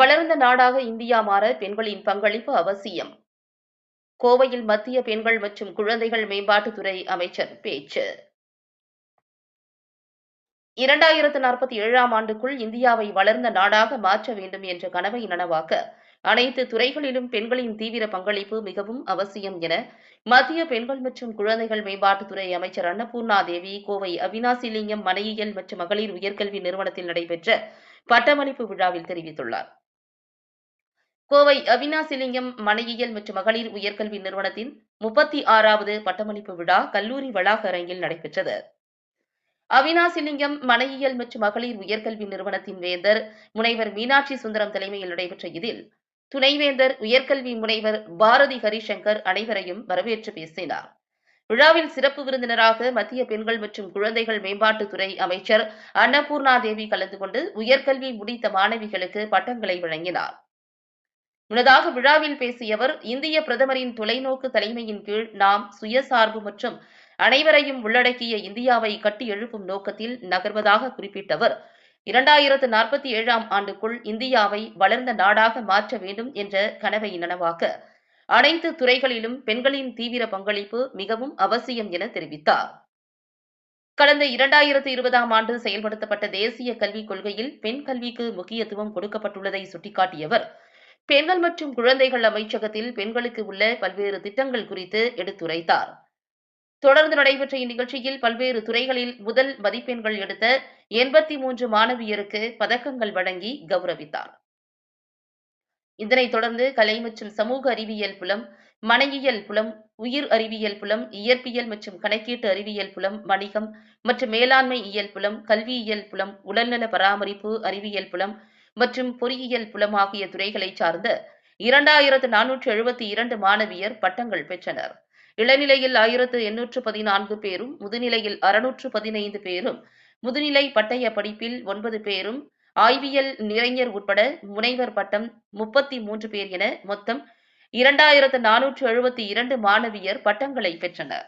வளர்ந்த நாடாக இந்தியா மாற பெண்களின் பங்களிப்பு அவசியம். கோவையில் மத்திய பெண்கள் மற்றும் குழந்தைகள் மேம்பாட்டுத்துறை அமைச்சர் பேச்சு. இரண்டாயிரத்து நாற்பத்தி ஏழாம் ஆண்டுக்குள் இந்தியாவை வளர்ந்த நாடாக மாற்ற வேண்டும் என்ற கனவை நனவாக்க அனைத்து துறைகளிலும் பெண்களின் தீவிர பங்களிப்பு மிகவும் அவசியம் என மத்திய பெண்கள் மற்றும் குழந்தைகள் மேம்பாட்டுத்துறை அமைச்சர் அன்னபூர்ணா தேவி கோவை அவினாசிலிங்கம் மனையியல் மற்றும் மகளிர் உயர்கல்வி நிறுவனத்தில் நடைபெற்ற பட்டமளிப்பு விழாவில் தெரிவித்துள்ளார். கோவை அவினாசிலிங்கம் மனையியல் மற்றும் மகளிர் உயர்கல்வி நிறுவனத்தின் முப்பத்தி ஆறாவது பட்டமளிப்பு விழா கல்லூரி வளாக அரங்கில் நடைபெற்றது. அவினாசிலிங்கம் மனையியல் மற்றும் மகளிர் உயர்கல்வி நிறுவனத்தின் வேந்தர் முனைவர் மீனாட்சி சுந்தரம் தலைமையில் நடைபெற்ற இதில் துணைவேந்தர் உயர்கல்வி முனைவர் பாரதி ஹரிசங்கர் அனைவரையும் வரவேற்று பேசினார். விழாவில் சிறப்பு விருந்தினராக மத்திய பெண்கள் மற்றும் குழந்தைகள் மேம்பாட்டுத்துறை அமைச்சர் அன்னபூர்ணா தேவி கலந்து கொண்டு உயர்கல்வி முடித்த மாணவிகளுக்கு பட்டங்களை வழங்கினார். முன்னதாக விழாவில் பேசிய அவர் இந்திய பிரதமரின் தொலைநோக்கு தலைமையின் கீழ் நாம் சுயசார்பு மற்றும் அனைவரையும் உள்ளடக்கிய இந்தியாவை கட்டி எழுப்பும் நோக்கத்தில் நகர்வதாக குறிப்பிட்ட அவர் இரண்டாயிரத்து நாற்பத்தி ஏழாம் ஆண்டுக்குள் இந்தியாவை வளர்ந்த நாடாக மாற்ற வேண்டும் என்ற கனவை நனவாக்க அனைத்து துறைகளிலும் பெண்களின் தீவிர பங்களிப்பு மிகவும் அவசியம் என தெரிவித்தார். கடந்த இரண்டாயிரத்து இருபதாம் ஆண்டு செயல்படுத்தப்பட்ட தேசிய கல்விக் கொள்கையில் பெண் கல்விக்கு முக்கியத்துவம் கொடுக்கப்பட்டுள்ளதை சுட்டிக்காட்டிய அவர் பெண்கள் மற்றும் குழந்தைகள் அமைச்சகத்தில் பெண்களுக்கு உள்ள பல்வேறு திட்டங்கள் குறித்து எடுத்துரைத்தார். தொடர்ந்து நடைபெற்ற இந்நிகழ்ச்சியில் பல்வேறு துறைகளில் முதல் மதிப்பெண்கள் எடுத்த எண்பத்தி மூன்று மாணவியருக்கு பதக்கங்கள் வழங்கி கௌரவித்தார். இதனைத் தொடர்ந்து கலை மற்றும் சமூக அறிவியல் புலம் மனையியல் புலம் உயிர் அறிவியல் புலம் இயற்பியல் மற்றும் கணக்கீட்டு அறிவியல் புலம் வணிகம் மற்றும் மேலாண்மை இயல் புலம் கல்வியியல் புலம் உடல்நல பராமரிப்பு அறிவியல் புலம் மற்றும் பொறியியல் புலம் ஆகிய துறைகளைச் சார்ந்த இரண்டாயிரத்து நானூற்று எழுபத்தி இரண்டு மாணவியர் பட்டங்கள் பெற்றனர். இளநிலையில் ஆயிரத்து எண்ணூற்று பதினான்கு பேரும் முதுநிலையில் அறுநூற்று பதினைந்து பேரும் முதுநிலை பட்டய படிப்பில் ஒன்பது பேரும் ஆய்வியல் நிறைஞர் உட்பட முனைவர் பட்டம் முப்பத்தி மூன்று பேர் என மொத்தம் இரண்டாயிரத்து நானூற்று எழுபத்தி இரண்டு மாணவியர் பட்டங்களை பெற்றனர்.